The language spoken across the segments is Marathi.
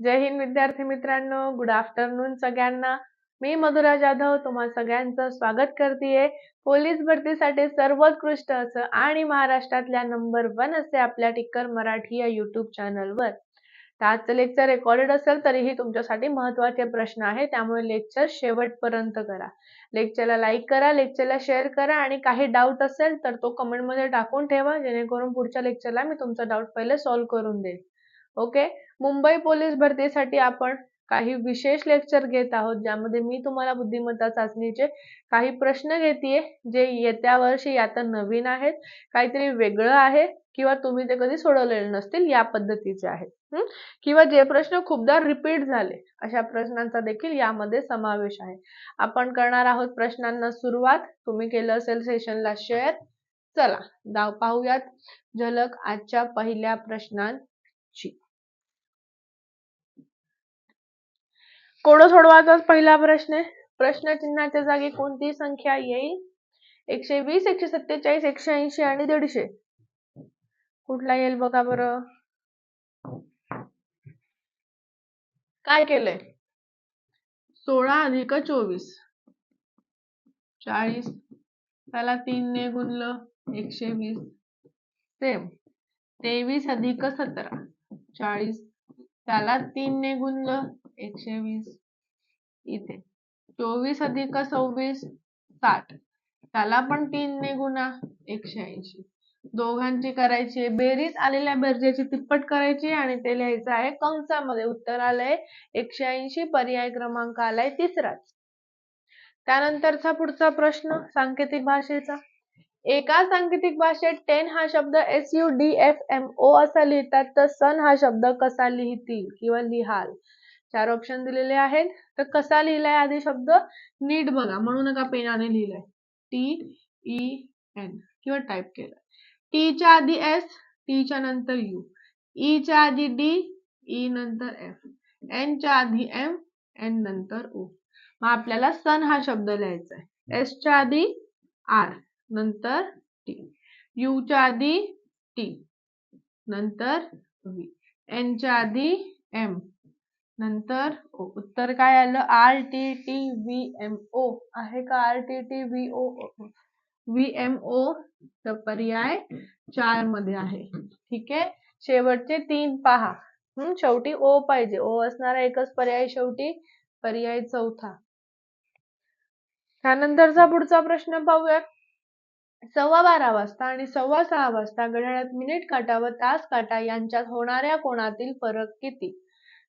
जय हिंद विद्यार्थी मित्रांनो. गुड आफ्टरनून सगळ्यांना. मी मधुरा जाधव तुम्हा सगळ्यांचं स्वागत करतेय. पोलीस भरतीसाठी सर्वोत्कृष्ट असं आणि महाराष्ट्रातल्या नंबर वन असे आपल्या टिक्कर मराठी या युट्यूब चॅनलवर तर आजचं लेक्चर रेकॉर्डेड असेल तरीही तुमच्यासाठी महत्त्वाचे प्रश्न आहे त्यामुळे लेक्चर शेवटपर्यंत करा. लेक्चरला लाईक करा लेक्चरला शेअर करा आणि काही डाऊट असेल तर तो कमेंटमध्ये टाकून ठेवा. जेणेकरून पुढच्या लेक्चरला मी तुमचा डाऊट पहिले सॉल्व्ह करून देईल. ओके मुंबई पोलीस भरतीसाठी आपण काही विशेष लेक्चर घेत आहोत ज्यामध्ये मी तुम्हाला बुद्धिमत्ता चाचणीचे काही प्रश्न घेतेय जे येत्या वर्षी आता नवीन आहेत. काहीतरी वेगळं आहे किंवा तुम्ही ते कधी सोडवलेले नसतील या पद्धतीचे आहेत. किंवा जे प्रश्न खूपदा रिपीट झाले अशा प्रश्नांचा देखील यामध्ये समावेश आहे. आपण करणार आहोत प्रश्नांना सुरुवात. तुम्ही केलं असेल सेशनला शेअर चला दाव पाहूयात. झलक आजच्या पहिल्या प्रश्नांची. कोड सोडवायचाच पहिला प्रश्न आहे. प्रश्न चिन्हाच्या जागी कोणती संख्या येईल? एकशे वीस एकशे सत्तेचाळीस एकशे ऐंशी आणि दीडशे. कुठला येईल बघा बरं. काय केलंय? सोळा अधिक चोवीस. चाळीस. त्याला तीन ने गुणलं एकशे वीस. सेम. तेवीस अधिक सतरा. चाळीस. त्याला तीन ने गुणलं एकशे वीस इथे. चोवीस अधिक सव्वीस साठ. त्याला पण तीन ने गुणा एकशे ऐंशी दोघांची करायची बेरीज आलेल्या बेरजेची तिप्पट करायची आणि ते लिहायचं आहे कंसामध्ये. उत्तर आलंय एकशे ऐंशी पर्याय क्रमांक आलाय तिसराच. त्यानंतरचा पुढचा प्रश्न सांकेतिक भाषेचा. एका सांकेतिक भाषेत टेन हा शब्द S U D F M O असा लिहितात तर सन हा शब्द कसा लिहितील किंवा लिहाल? चार ऑप्शन दिलेले आहेत. तर कसा लिहिलाय आधी शब्द? नीट बघा. म्हणू नका पेनाने लिहिलाय. टी ई एन किंवा टाईप केलं. टीच्या आधी एस टीच्या नंतर यू ईच्या e आधी डी ई e नंतर एफ एनच्या आधी एम एन नंतर ओ मग आपल्याला सन हा शब्द लिहायचा आहे. एसच्या आधी आर नंतर टी यूच्या आधी टी नंतर व्ही एनच्या आधी एम नंतर उत्तर काय आलं? R T T V M O आहे का R T T V O V M O पर्याय चारमध्ये आहे. ठीक आहे? शेवटचे तीन पहा. हम्म शेवटी ओ पाहिजे. ओ असणारा एकच पर्याय शेवटी पर्याय चौथा. त्यानंतरचा पुढचा प्रश्न पाहूयात. सव्वा बारा वाजता आणि सव्वा सहा वाजता घड्याळात मिनिट काटा व तास काटा यांच्यात होणाऱ्या कोणातील फरक किती?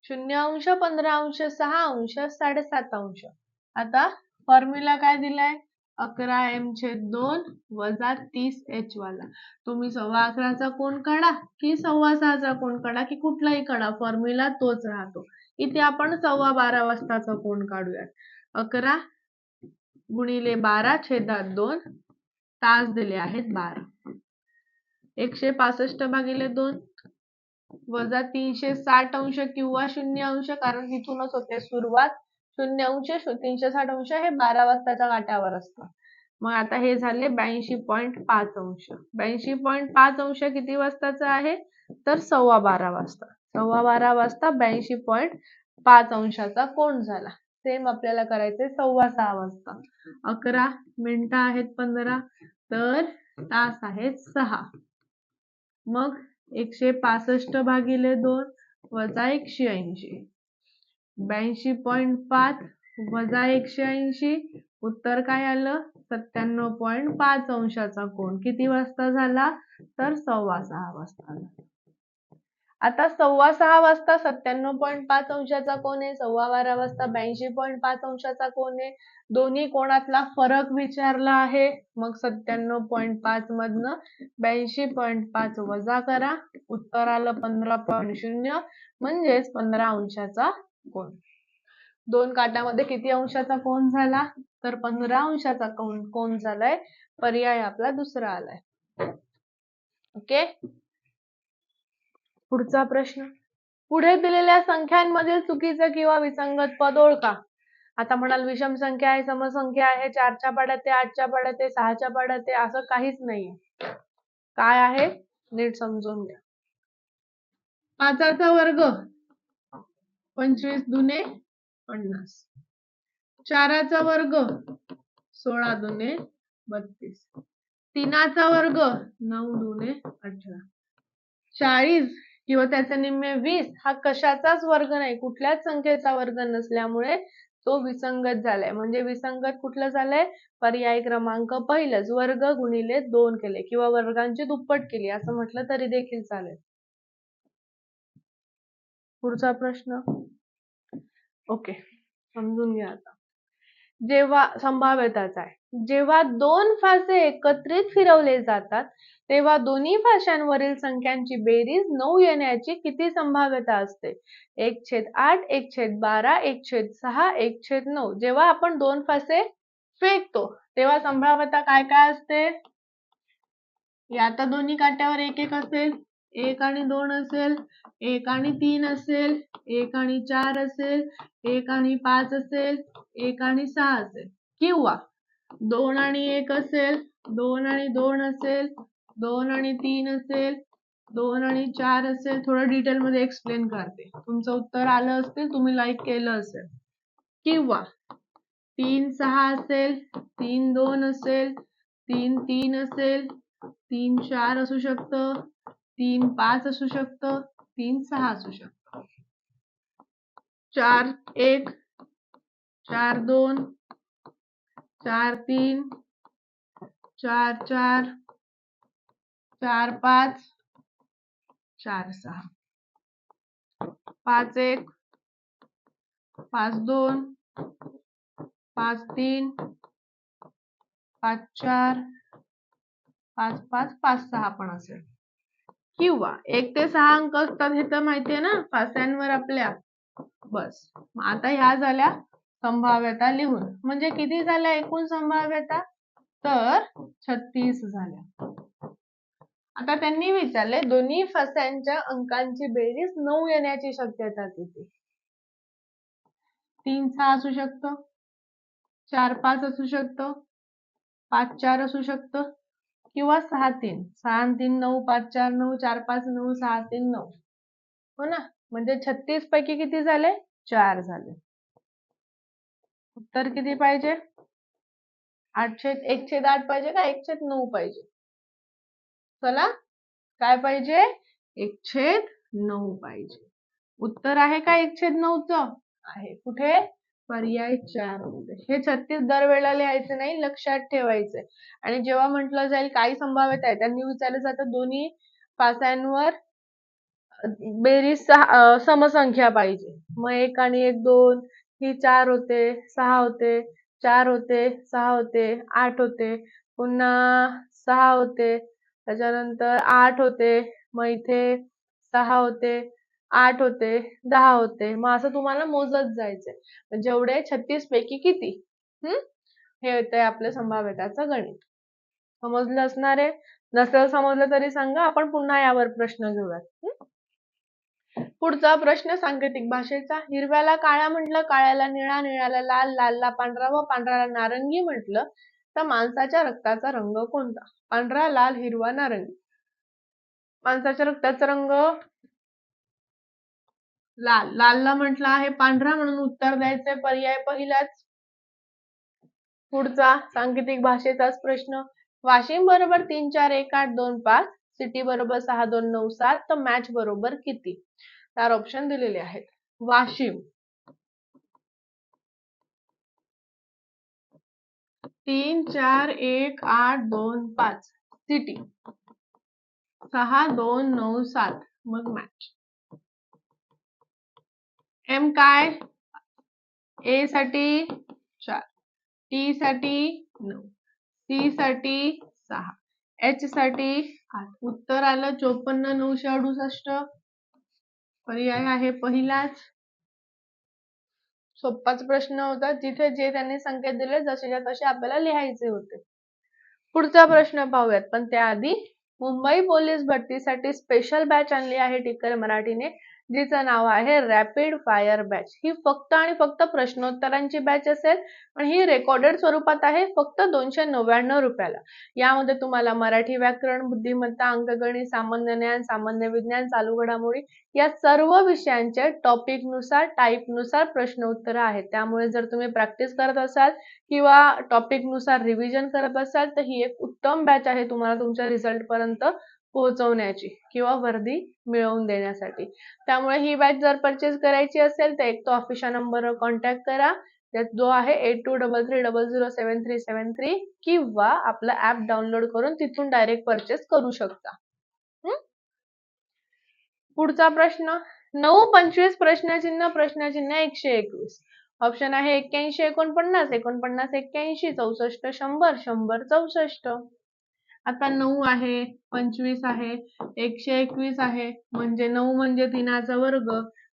शून्य अंश पंधरा अंश सहा अंश साडेसात अंश आता फॉर्म्युला काय दिलाय? अकरा एम छेद दोन वजा तीस एच वाला. तुम्ही सव्वा अकराचा कोण काढा की सव्वा सहाचा कोण काढा की कुठलाही काढा फॉर्म्युला तोच राहतो. इथे आपण सव्वा बारा वाजताचा कोण काढूयात? अकरा गुणिले बारा छेदात दोन तास दिले आहेत बारा. एकशे पासष्ट भागिले दोन वजा तीनशे साठ अंश किंवा शून्य अंश कारण तिथूनच होते सुरुवात. शून्य अंश तीनशे साठ अंश हे बारा वाजताच्या काट्यावर असतं. मग आता हे झाले ब्याऐंशी पॉईंट पाच अंश. ब्याऐंशी पॉईंट पाच अंश किती वाजताचा आहे? तर सव्वा बारा वाजता. सव्वा बारा वाजता ब्याऐंशी पॉईंट पाच अंशाचा कोण झाला? सेम आपल्याला करायचंय सव्वा सहा वाजता. अकरा मिनिटं आहेत पंधरा तर तास आहेत सहा. मग एकशे पासष्ट भागिले दोन वजा एकशे ऐंशी. ब्याऐंशी पॉईंट पाच वजा एकशे ऐंशी. उत्तर काय आलं? सत्त्याण्णव पॉईंट पाच अंशाचा कोण किती वाजता झाला? तर सव्वा सहा वाजता झाला. आता सव्वा सहा वाजता सत्त्याण्णव पॉईंट पाच अंशाचा कोण आहे? सव्वा बारा वाजता ब्याऐंशी पॉईंट पाच अंशाचा कोण आहे? दोन्ही कोणातला फरक विचारला आहे. मग सत्त्याण्णव पॉईंट पाच मधनं ब्याऐंशी पॉईंट पाच वजा करा. उत्तर आलं पंधरा पॉईंट शून्य म्हणजेच पंधरा अंशाचा कोण दोन काटामध्ये किती अंशाचा कोण झाला? तर पंधरा अंशाचा कोण कोण झालाय? पर्याय आपला दुसरा आलाय. ओके? पुढचा प्रश्न. पुढे दिलेल्या संख्यांमधील चुकीचं किंवा विसंगत पद ओळखा. आता म्हणाल विषम संख्या आहे समसंख्या आहे चारच्या पाड्यात आहे आठच्या पाड्यात आहे सहाच्या पाड्यात आहे असं काहीच नाहीये. काय आहे? नीट समजून घ्या. पाचाचा वर्ग पंचवीस दुने पन्नास. चाराचा वर्ग सोळा दुने बत्तीस. तीनाचा वर्ग नऊ दुने अठरा. चाळीस किंवा त्याचे निम्मे वीस हा कशाचाच वर्ग नाही कुठल्याच संख्येचा वर्ग नसल्यामुळे तो विसंगत झालाय. म्हणजे विसंगत कुठलं झालंय? पर्याय क्रमांक पहिलंच वर्ग गुणिले दोन केले किंवा वर्गांची दुप्पट केली असं म्हटलं तरी देखील चालेल. पुढचा प्रश्न? ओके समजून घ्या आता. जेव्हा संभाव्यताच आहे. जेव्हा दोन फासे एकत्रित फिरवले जातात तेव्हा दोन्ही फाशांवरील संख्यांची बेरीज नऊ येण्याची किती संभाव्यता असते? एक छेद आठ एक छेद बारा एक छेद सहा एक छेद नऊ. जेव्हा आपण दोन फासे फेकतो तेव्हा संभाव्यता काय काय असते? या आता दोन्ही काट्यावर एक एक असेल. एक आणि दोन असेल एक आणि तीन असेल एक आणि चार असेल एक आणि पाच असेल एक आणि सहा असेल. किंवा दोन आणि एक असेल दोन आणि दोन असेल दोन आणि तीन असेल दोन आणि चार असेल थोडं डिटेल मध्ये एक्सप्लेन करते. तुमचं उत्तर आलं असेल तुम्ही लाईक केलं असेल. किंवा तीन सहा असेल तीन दोन असेल तीन तीन असेल तीन चार असू शकतं तीन पाच असू शकतं तीन सहा असू शकतं. चार एक चार दोन चार तीन चार चार चार पाच चार सहा. पाच एक पाच दोन पाच तीन पाच चार पाच पाच पाच सहा पण असेल. किंवा एक ते सहा अंक असतात हे तर माहितीये ना फास्यांवर आपल्या. बस. आता ह्या झाल्या संभाव्यता लिहून. म्हणजे किती झाल्या एकूण संभाव्यता? तर छत्तीस झाल्या. आता त्यांनी विचारले दोन्ही फस्यांच्या अंकांची बेरीज नऊ येण्याची शक्यता किती? तीन सहा असू शकतं. चार पाच असू शकतं. पाच चार असू शकतं. किंवा सहा तीन. सहा तीन नऊ पाच चार नऊ चार पाच नऊ सहा तीन नऊ. हो ना? म्हणजे छत्तीस पैकी किती झाले? चार झाले. उत्तर किती पाहिजे? आठशे एक छेद आठ पाहिजे का? एक छेद नऊ पाहिजे? चला. काय पाहिजे? एक छेद नऊ पाहिजे. उत्तर आहे का एक छेद नऊच? आहे. कुठे? पर्याय चार हे छत्तीस दरवेळेला लिहायचं नाही लक्षात ठेवायचे आणि जेव्हा म्हटलं जाईल काही संभाव्यता आहे. त्यांनी विचारलं जातं दोन्ही पासांवर बेरीज सहा समसंख्या पाहिजे. मग एक आणि एक दोन ही चार होते सहा होते चार होते सहा होते आठ होते पुन्हा सहा होते त्याच्यानंतर आठ होते मग इथे सहा होते आठ होते दहा होते मग असं तुम्हाला मोजत जायचंय जेवढे छत्तीस पैकी किती? हम्म हे होते आपलं संभाव्यताचं गणित. समजलं असणार आहे? नसेल समजलं तरी सांगा आपण पुन्हा यावर प्रश्न घेऊयात. पुढचा प्रश्न सांकेतिक भाषेचा. हिरव्याला काळा म्हटलं काळ्याला निळा निळ्याला लाल लालला पांढरा व पांढऱ्याला नारंगी म्हटलं तर माणसाच्या रक्ताचा रंग कोणता? पांढरा लाल हिरवा नारंगी. माणसाच्या रक्ताचा रंग? लाल लालला म्हटलं आहे पांढरा म्हणून उत्तर द्यायचंय पर्याय पहिलाच. पुढचा सांकेतिक भाषेचाच प्रश्न. वाशिम बरोबर तीन चार एक आठ दोन पाच सिटी बरोबर सहा दोन नऊ सात तर मॅच बरोबर किती? चार ऑप्शन दिलेले आहेत. वाशिम. तीन चार एक आठ दोन पाच सिटी. सहा दोन नऊ सात मग मॅच. एम काय? ए साठी चार. टी साठी नऊ. सी साठी सहा. एच साठी आठ. उत्तर आलं चोपन्न नऊशे अडुसष्ट. पर्याय आहे पहिलाच. सोप्पाच प्रश्न होता. जिथे जे त्यांनी संकेत दिले जसेच्या तसे आपल्याला लिहायचे होते. पुढचा प्रश्न पाहूयात. पण त्याआधी मुंबई पोलीस भरतीसाठी स्पेशल बॅच आणली आहे टिकर मराठीने. जिचं नाव आहे रॅपिड फायर बॅच ही फक्त आणि फक्त प्रश्नोत्तरांची बॅच असेल पण ही रेकॉर्डेड स्वरूपात आहे फक्त दोनशे नव्याण्णव रुपयाला. यामध्ये तुम्हाला मराठी व्याकरण बुद्धिमत्ता अंकगणित सामान्य ज्ञान सामान्य विज्ञान चालू घडामोडी या सर्व विषयांचे टॉपिकनुसार टाईपनुसार प्रश्न उत्तर आहेत. त्यामुळे जर तुम्ही प्रॅक्टिस करत असाल किंवा टॉपिकनुसार रिव्हिजन करत असाल तर ही एक उत्तम बॅच आहे तुम्हाला तुमच्या रिझल्ट पर्यंत पोहोचवण्याची किंवा वर्दी मिळवून देण्यासाठी. त्यामुळे ही बॅच जर परचेस करायची असेल तर एक तो ऑफिसच्या नंबरवर कॉन्टॅक्ट करा. त्यात जो आहे eight two double three double zero seven three seven three किंवा आपलं ऍप डाउनलोड करून तिथून डायरेक्ट परचेस करू शकता. पुढचा प्रश्न नऊ पंचवीस प्रश्नचिन्ह प्रश्नचिन्ह एकशे एकवीस. ऑप्शन आहे एक्क्याऐंशी एकोणपन्नास एकोणपन्नास एक्क्याऐंशी चौसष्ट शंभर शंभर चौसष्ट. आता नऊ आहे पंचवीस आहे एकशे एकवीस आहे म्हणजे नऊ म्हणजे तीनाचा वर्ग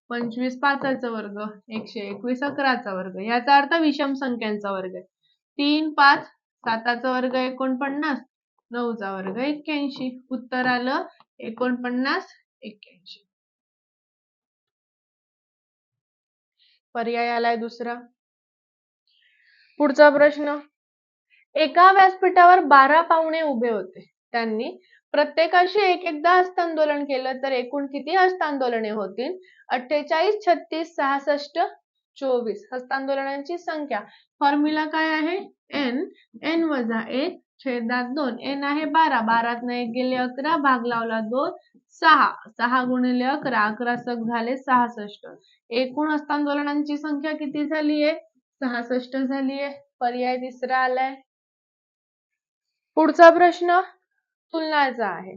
पंचवीस पाचाचा वर्ग एकशे एकवीस अकराचा वर्ग. याचा अर्थ विषम संख्यांचा वर्ग आहे. तीन पाच साताचा वर्ग एकोणपन्नास नऊचा वर्ग एक्क्याऐंशी. उत्तर आलं एकोणपन्नास एक्क्याऐंशी. पर्याय आलाय दुसरा. पुढचा प्रश्न. एका व्यासपीठावर बारा पाहुणे उभे होते. त्यांनी प्रत्येकाशी एक एकदा हस्तांदोलन केलं तर एकूण किती हस्तांदोलने होतील? अठ्ठेचाळीस छत्तीस सहासष्ट चोवीस. हस्तांदोलनांची संख्या. फॉर्म्युला काय आहे? एन. एन वजा एक छेदात दोन. एन आहे बारा. बारात एक गेले अकरा. भाग लावला दोन. सहा. सहा गुणिले अकरा. अकरा सक झाले सहासष्ट. एकूण हस्तांदोलनांची संख्या किती झाली आहे सहासष्ट झालीये. पर्याय तिसरा आलाय. पुढचा प्रश्न तुलनाचा आहे.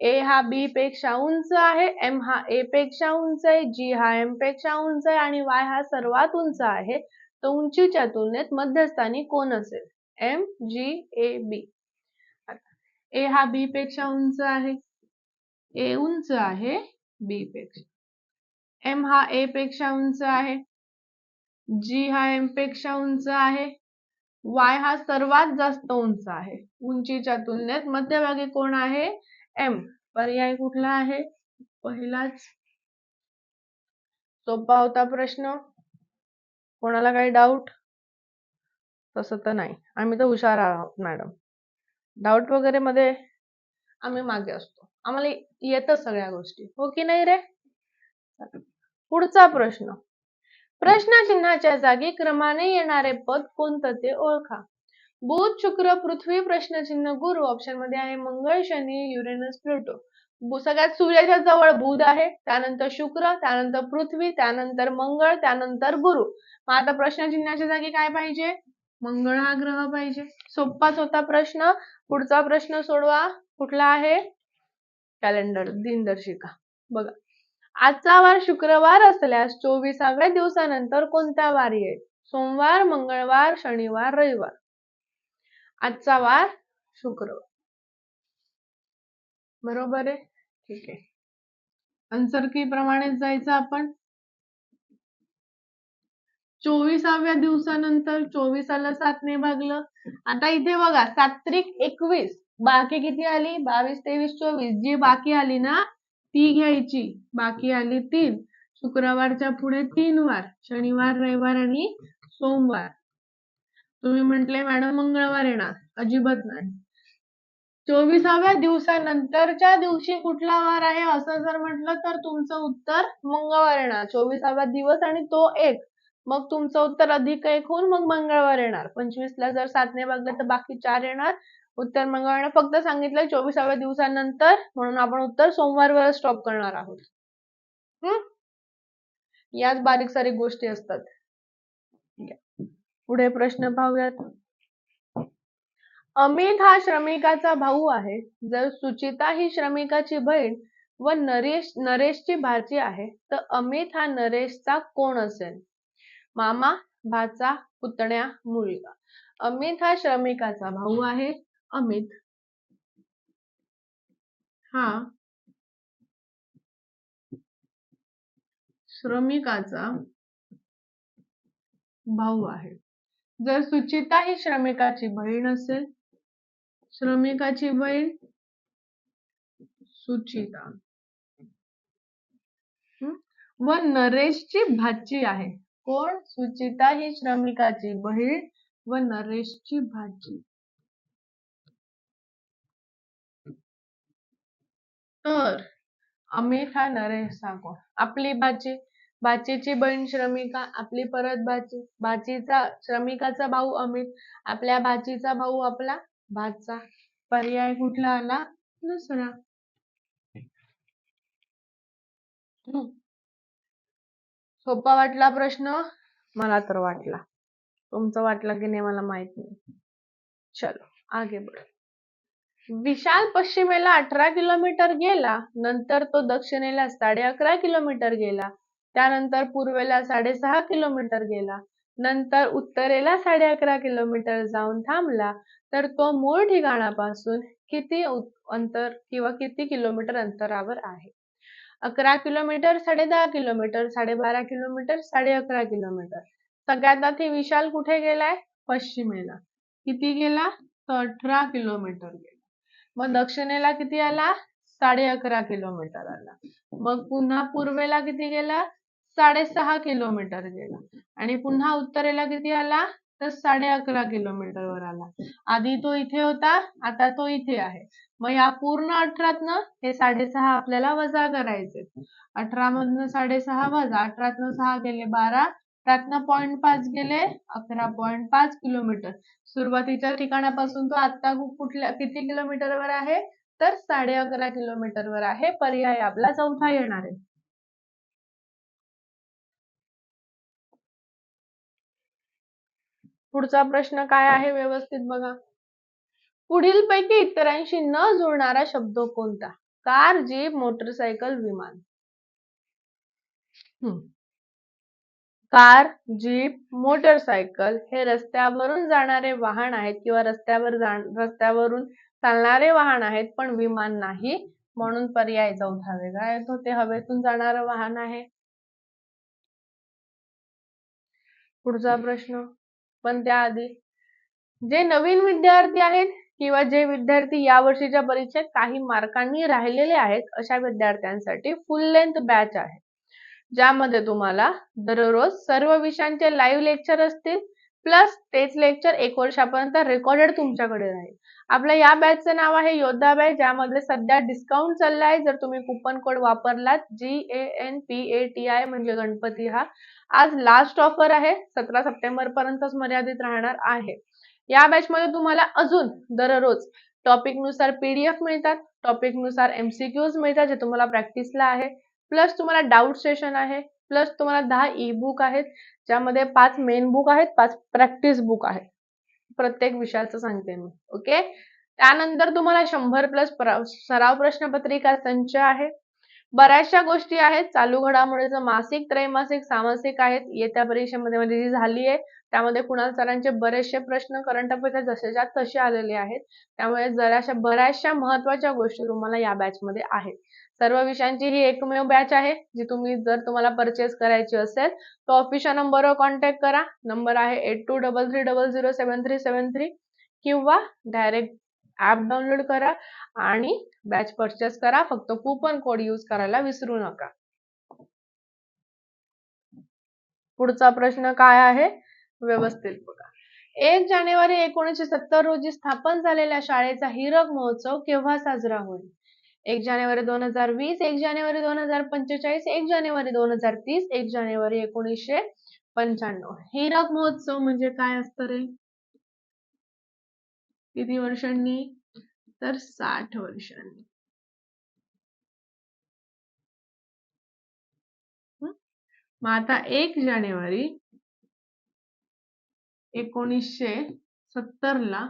ए हा बी पेक्षा उंच आहे एम हा ए पेक्षा उंच आहे जी हा एमपेक्षा उंच आहे आणि वाय हा सर्वात उंच आहे. तर उंचीच्या तुलनेत मध्यस्थानी कोण असेल? एम जी ए बी ए हा बी पेक्षा उंच आहे. ए उंच आहे बी पेक्षा. एम हा ए पेक्षा उंच आहे. जी हा एमपेक्षा उंच आहे. वाय हा सर्वात जास्त उंच आहे. उंचीच्या तुलनेत मध्यभागी कोण आहे? एम पर्याय कुठला आहे? पहिलाच सोपा होता प्रश्न. कोणाला काही डाऊट तसं तर नाही. आम्ही तर हुशार आहोत मॅडम डाऊट वगैरे मध्ये आम्ही मागे असतो. आम्हाला येतं सगळ्या गोष्टी. हो की नाही रे? पुढचा प्रश्न. प्रश्नचिन्हाच्या जागी क्रमाने येणारे पद कोणतं ते ओळखा. बुध शुक्र पृथ्वी प्रश्नचिन्ह गुरु ऑप्शनमध्ये आहे मंगळ शनी युरेनस प्लुटो. सगळ्यात सूर्याच्या जवळ बुध आहे त्यानंतर शुक्र त्यानंतर पृथ्वी त्यानंतर मंगळ त्यानंतर गुरु. मग आता प्रश्नचिन्हाच्या जागी काय पाहिजे? मंगळ हा ग्रह पाहिजे. सोपाच होता प्रश्न पुढचा प्रश्न सोडवा. कुठला आहे? कॅलेंडर दिनदर्शिका. बघा. आजचा वार शुक्रवार असल्यास चोवीसाव्या दिवसानंतर कोणता वार येईल? सोमवार मंगळवार शनिवार रविवार. आजचा वार शुक्रवार. बरोबर आहे? ठीक आहे. आन्सर की प्रमाणेच जायचं आपण. चोवीसाव्या दिवसानंतर चोवीसाला सातने भागलं. आता इथे बघा सात्रिक एकवीस. बाकी किती आली? बावीस तेवीस चोवीस. जी बाकी आली ना ती घ्यायची. बाकी आली तीन. शुक्रवारच्या पुढे तीन वार. शनिवार रविवार आणि सोमवार. तुम्ही म्हटले मॅडम मंगळवार येणार. अजिबात नाही. चोवीसाव्या दिवसानंतरच्या दिवशी कुठला वार आहे असं जर म्हटलं तर तुमचं उत्तर मंगळवार येणार. चोवीसावा दिवस आणि तो एक. मग तुमचं उत्तर अधिक एक होऊन मग मंगळवार येणार. पंचवीसला जर सातने भागलं तर बाकी चार येणार. उत्तर मंगळवार फक्त सांगितलं चोवीसाव्या दिवसानंतर म्हणून आपण उत्तर सोमवारवर स्टॉप करणार आहोत. हम्म याच बारीक सारीक गोष्टी असतात. पुढे प्रश्न पाहूयात. अमित हा श्रमिकाचा भाऊ आहे. जर सुचिता ही श्रमिकाची बहीण व नरेश नरेशची भाची आहे तर अमित हा नरेशचा कोण असेल? मामा भाचा पुतण्या मुलगा. अमित हा श्रमिकाचा भाऊ आहे. अमित. हा. श्रमिकाचा भाऊ आहे. जर सुचिता ही श्रमिकाची बहीण असेल श्रमिकाची बहीण सुचिता. व नरेशची भाची आहे. कोण? सुचिता ही श्रमिकाची बहीण व नरेशची भाची. तर अमित हा आहे कोण? आपली भाची. भाचीची बहीण श्रमिका आपली परत भाची. भाचीचा श्रमिकाचा भाऊ अमित. आपल्या भाचीचा भाऊ आपला भाचा. पर्याय कुठला आला? दुसरा. सोपा वाटला प्रश्न? मला तर वाटला. तुमचं वाटलं की नाही मला माहीत नाही. चलो आगे बढ़ो. विशाल पश्चिमेला अठरा किलोमीटर गेला नंतर तो दक्षिणेला साडे अकरा किलोमीटर गेला त्यानंतर पूर्वेला साडेसहा किलोमीटर गेला नंतर उत्तरेला साडे अकरा किलोमीटर जाऊन थांबला तर तो मूळ ठिकाणापासून किती अंतर किंवा किती किलोमीटर अंतरावर आहे? अकरा किलोमीटर साडे दहा किलोमीटर साडेबारा किलोमीटर साडे अकरा किलोमीटर. सगळ्यात आधी विशाल कुठे गेलाय? पश्चिमेला. किती गेला? तर अठरा किलोमीटर गेला. मग दक्षिणेला किती आला? साडे अकरा किलोमीटर आला. मग पुन्हा पूर्वेला किती गेला? साडेसहा किलोमीटर गेला. आणि पुन्हा उत्तरेला किती आला? तर साडे अकरा किलोमीटर वर आला. आधी तो इथे होता आता तो इथे आहे. मग या पूर्ण अठरातनं हे साडेसहा आपल्याला वजा करायचे अठरा मधनं साडेसहा वजा अठरातनं सहा गेले बारा त्यातनं पॉईंट पाच गेले अकरा पॉईंट पाच किलोमीटर सुरुवातीच्या ठिकाणापासून तो आता कुठल्या किती किलोमीटरवर आहे? तर साडे अकरा किलोमीटरवर आहे. पर्याय आपला चौथा येणार आहे. पुढचा प्रश्न काय आहे व्यवस्थित बघा. पुढील पैकी इतरांशी न जुळणारा शब्द कोणता? कार जीप मोटरसायकल विमान. कार जीप मोटरसायकल हे रस्त्यावरून जाणारे वाहन आहेत किंवा रस्त्यावर रस्त्यावरून चालणारे वाहन आहेत पण विमान नाही म्हणून पर्याय चौथा वेगळा येतो ते हवेतून जाणारं वाहन आहे. पुढचा प्रश्न. पण त्याआधी जे नवीन विद्यार्थी आहेत किंवा जे विद्यार्थी या वर्षीच्या परीक्षेत काही मार्कांनी राहिलेले आहेत अशा विद्यार्थ्यांसाठी फुल लेंथ बॅच आहे. ज्यामध्ये तुम्हाला दररोज सर्व विषयांचे लाईव्ह लेक्चर असतील प्लस तेच लेक्चर एक वर्षापर्यंत रेकॉर्डेड तुमच्याकडे राहील. आपल्या या बॅचचं नाव आहे योद्धा बॅच ज्यामध्ये सध्या डिस्काउंट चालला आहे जर तुम्ही कुपन कोड वापरलात G A N P A T I म्हणजे गणपती हा आज लास्ट ऑफर आहे. सतरा सप्टेंबर पर्यंतच मर्यादित राहणार आहे. या बॅच मध्ये तुम्हाला अजून दररोज टॉपिकनुसार पीडीएफ मिळतात. टॉपिकनुसार एमसीक्यूज मिळतात जे तुम्हाला प्रॅक्टिसला आहे. प्लस तुम्हाला डाऊट सेशन आहे प्लस तुम्हाला दहा ई बुक आहेत ज्यामध्ये पाच मेन बुक आहेत पाच प्रॅक्टिस बुक आहेत. प्रत्येक विषयाचं सांगते मी ओके त्यानंतर तुम्हाला शंभर प्लस सराव प्रश्नपत्रिका संच आहे. बऱ्याचशा गोष्टी आहेत चालू घडामोडीचं मासिक त्रैमासिक सामासिक आहेत. येत्या परीक्षेमध्ये म्हणजे जी झाली आहे त्यामध्ये कुणाल सरांचे बरेचसे प्रश्न करंट अफेअरच्या जसेच्या तसे आलेले आहेत. त्यामुळे जराशा बऱ्याचशा महत्त्वाच्या गोष्टी तुम्हाला या बॅच मध्ये आहेत. सर्व विषयांची ही एकमेव बॅच आहे जी तुम्ही जर तुम्हाला परचेस करायची असेल तर ऑफिसच्या नंबरवर कॉन्टॅक्ट करा. नंबर आहे eight two double three double zero seven three seven three किंवा डायरेक्ट ऍप डाउनलोड करा आणि बॅच परचेस करा. फक्त कुपन कोड यूज करायला विसरू नका. पुढचा प्रश्न काय आहे? व्यवस्थित बघा. एक जानेवारी एकोणीसशे सत्तर रोजी स्थापन झालेल्या शाळेचा हिरक महोत्सव केव्हा साजरा होईल? एक जानेवारी दोन हजार वीस एक जानेवारी दोन हजार पंचेचाळीस एक जानेवारी दोन हजार तीस एक जानेवारी एकोणीसशे पंच्याण्णव. हिरक महोत्सव म्हणजे काय असतं रे? किती वर्षांनी? तर साठ वर्षांनी. मग आता एक जानेवारी एकोणीसशे सत्तर ला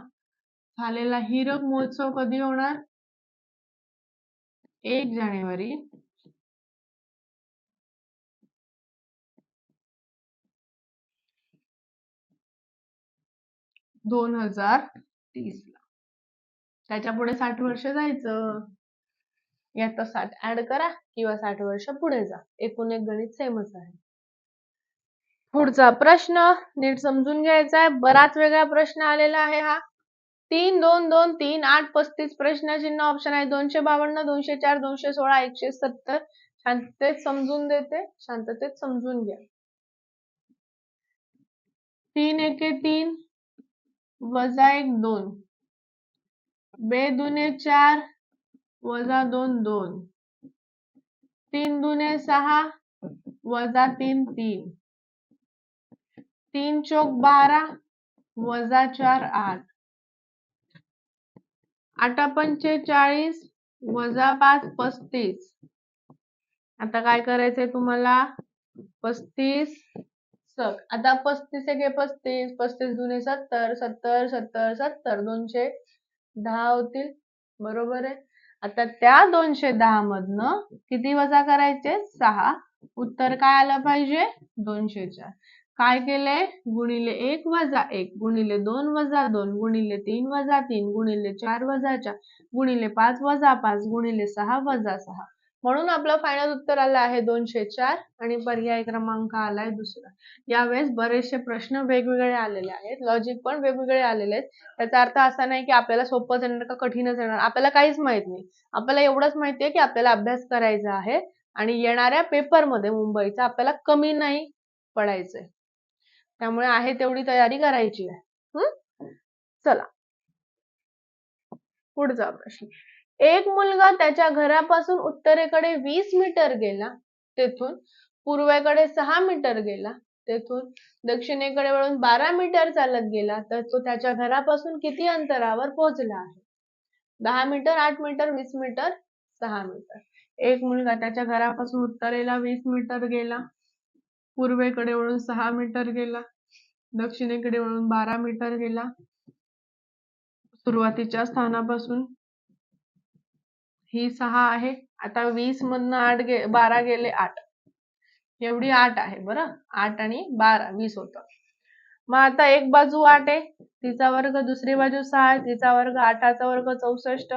झालेला हिरक महोत्सव कधी होणार? एक जानेवारी. दोन हजार तीस ला. त्याच्या पुढे साठ वर्ष जायचं. यात साठ ऍड करा किंवा साठ वर्ष पुढे जा. एकूण एक गणित सेमच आहे. पुढचा प्रश्न नीट समजून घ्यायचा आहे. बराच वेगळा प्रश्न आलेला आहे हा. तीन दोन दोन तीन आठ पस्तीस प्रश्न चिन्ह ऑप्शन आहे. दोनशे बावन्न दोनशे चार दोनशे सोळा एकशे सत्तर. शांततेत समजून देते. शांततेत समजून घ्या. तीन एके तीन. वजा एक दोन. बे दुने चार. वजा दोन दोन. तीन दुने सहा. वजा तीन तीन. तीन चौक बारा. वजा चार आठ. आठा पंचेचाळीस वजा पाच पस्तीस. आता काय करायचंय तुम्हाला? पस्तीस सक आता पस्तीस एके पस्तीस. पस्तीस दुने सत्तर सत्तर सत्तर सत्तर. दोनशे दहा होतील. बरोबर आहे? आता त्या दोनशे दहा मधनं किती वजा करायचे? सहा. उत्तर काय आलं पाहिजे? दोनशे चार काय केलंय? गुणिले एक वजा एक. गुणिले दोन वजा दोन. गुणिले तीन वजा तीन. गुणिले चार वजा चार. गुणिले पाच वजा पाच. गुणिले सहा वजा सहा. म्हणून आपलं फायनल उत्तर आलं आहे दोनशे चार आणि पर्याय क्रमांक आलाय दुसरा. यावेळेस बरेचसे प्रश्न वेगवेगळे आलेले आहेत. लॉजिक पण वेगवेगळे आलेले आहेत. त्याचा अर्थ असा नाही की आपल्याला सोपं जाणार का कठीणच येणार आपल्याला काहीच माहीत नाही. आपल्याला एवढंच माहिती आहे की आपल्याला अभ्यास करायचा आहे आणि येणाऱ्या पेपरमध्ये मुंबईचा आपल्याला कमी नाही पडायचंय. त्यामुळे आहे तेवढी तयारी करायची आहे. हम्म चला. पुढचा प्रश्न. एक मुलगा त्याच्या घरापासून उत्तरेकडे वीस मीटर गेला तेथून पूर्वेकडे सहा मीटर गेला तेथून दक्षिणेकडे वळून बारा मीटर चालत गेला तर तो त्याच्या घरापासून किती अंतरावर पोहोचला आहे? दहा मीटर आठ मीटर वीस मीटर सहा मीटर. एक मुलगा त्याच्या घरापासून उत्तरेला वीस मीटर गेला पूर्वेकडे वळून सहा मीटर गेला दक्षिणेकडे वळून बारा मीटर गेला. सुरुवातीच्या स्थानापासून ही सहा आहे. आता वीस मधनं आठ गे बारा गेले आठ. एवढी आठ आहे बरं. आठ आणि बारा वीस होतं. मग आता एक बाजू आठ आहे. तिचा वर्ग दुसरी बाजू सहा तिचा वर्ग आठाचा वर्ग चौसष्ट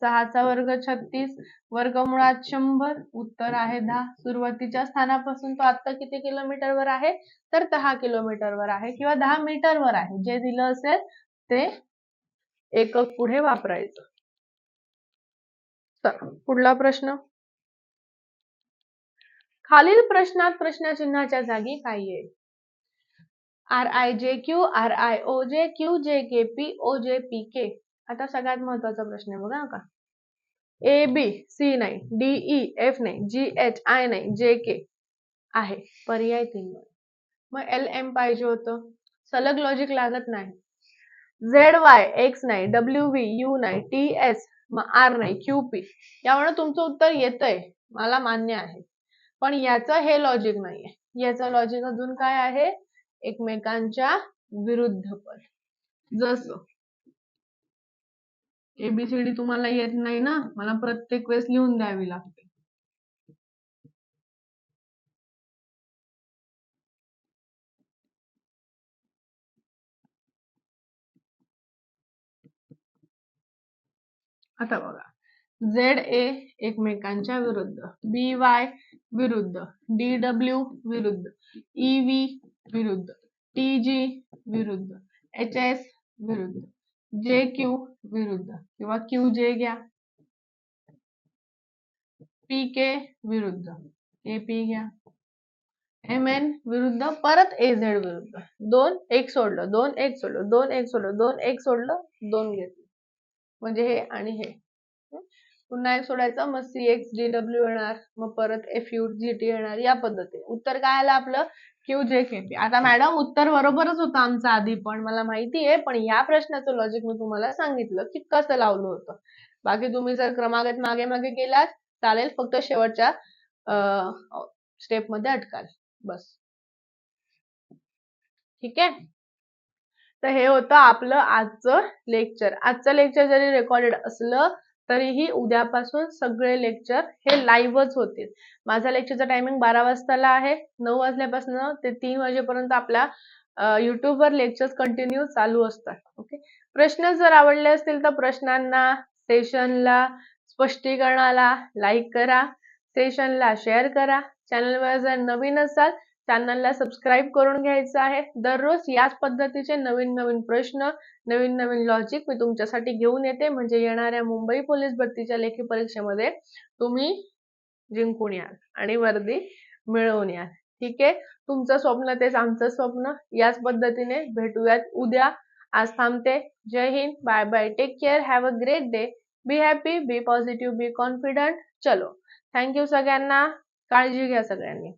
सहाचा वर्ग छत्तीस वर्गमुळात शंभर उत्तर आहे दहा. सुरुवातीच्या स्थानापासून तो आता किती किलोमीटरवर आहे? तर दहा किलोमीटरवर आहे किंवा दहा मीटरवर आहे. जे दिलं असेल ते एकक पुढे वापरायचं. पुढला प्रश्न. खालील प्रश्नात प्रश्नचिन्हाच्या जागी काय येईल R I J Q R I O J Q J K P O J P के आता सगळ्यात महत्त्वाचा प्रश्न आहे बघा का? ए बी सी नाही डी ई एफ नाही जी एच आय नाही जे के आहे. पर्याय तीन मग एल एम पाहिजे होतं. सलग लॉजिक लागत नाही. झेड वाय एक्स नाही डब्ल्यू व्ही यू नाही टी एस मग आर नाही क्यू पी यामुळे तुमचं उत्तर येतंय. मला मान्य आहे. पण याचं हे लॉजिक नाहीये. याचं लॉजिक अजून काय आहे? एकमेकांच्या विरुद्ध पद. जस एबीसीडी तुम्हाला येत नाही ना मला प्रत्येक वेळेस लिहून द्यावी लागते. आता बघा. झेड ए एकमेकांच्या विरुद्ध. बी वाय विरुद्ध डी डब्ल्यू विरुद्ध ईवी विरुद्ध टी जी विरुद्ध एच एस विरुद्ध जे क्यू विरुद्ध क्यू जे घ्या पी के विरुद्ध ए पी घ्या एम एन विरुद्ध परत ए झेड विरुद्ध दोन एक सोडलं दोन एक सोडलं दोन एक सोडलं दोन एक सोडलं दोन घेतलं पुन्हा एक सोडायचं. मग सी एक्स डी डब्ल्यू येणार. मग परत एफ यू जी टी येणार. या पद्धतीने. उत्तर काय आलं आपलं? क्यू जे के पी आता मॅडम उत्तर बरोबरच होतं आमचं आधी पण मला माहिती आहे पण या प्रश्नाचं लॉजिक मी तुम्हाला सांगितलं की कसं लावलं होतं. बाकी तुम्ही जर क्रमागत मागे मागे गेलात चालेल फक्त शेवटच्या स्टेपमध्ये अटकाल. बस. ठीक आहे? तर हे होतं आपलं आजचं लेक्चर आजचं लेक्चर जरी रेकॉर्डेड असलं तरीही उद्यापासून सगळे लेक्चर हे लाईव्हच होतील. माझा लेक्चरचा टायमिंग बारा वाजताला आहे. नऊ वाजल्यापासून ते तीन वाजेपर्यंत आपला युट्यूबवर लेक्चर्स कंटिन्यू चालू असतात. ओके प्रश्न जर आवडले असतील तर प्रश्नांना सेशनला स्पष्टीकरणाला लाईक करा. सेशनला शेअर करा. चॅनलवर जर नवीन असाल चॅनलला सबस्क्राईब करून घ्यायचं आहे. दररोज याच पद्धतीचे नवीन नवीन प्रश्न नवीन नवीन लॉजिक मी तुमच्यासाठी घेऊन येते. म्हणजे येणाऱ्या मुंबई पोलीस भरतीच्या लेखी परीक्षेमध्ये तुम्ही जिंकून याल आणि वर्दी मिळवून याल. ठीक आहे? तुमचं स्वप्न तेच आमचं स्वप्न. याच पद्धतीने भेटूयात उद्या. आज थांबते. जय Hind. Bye bye take care have a great day be happy be positive be confident चलो. थँक्यू सगळ्यांना. काळजी घ्या सगळ्यांनी.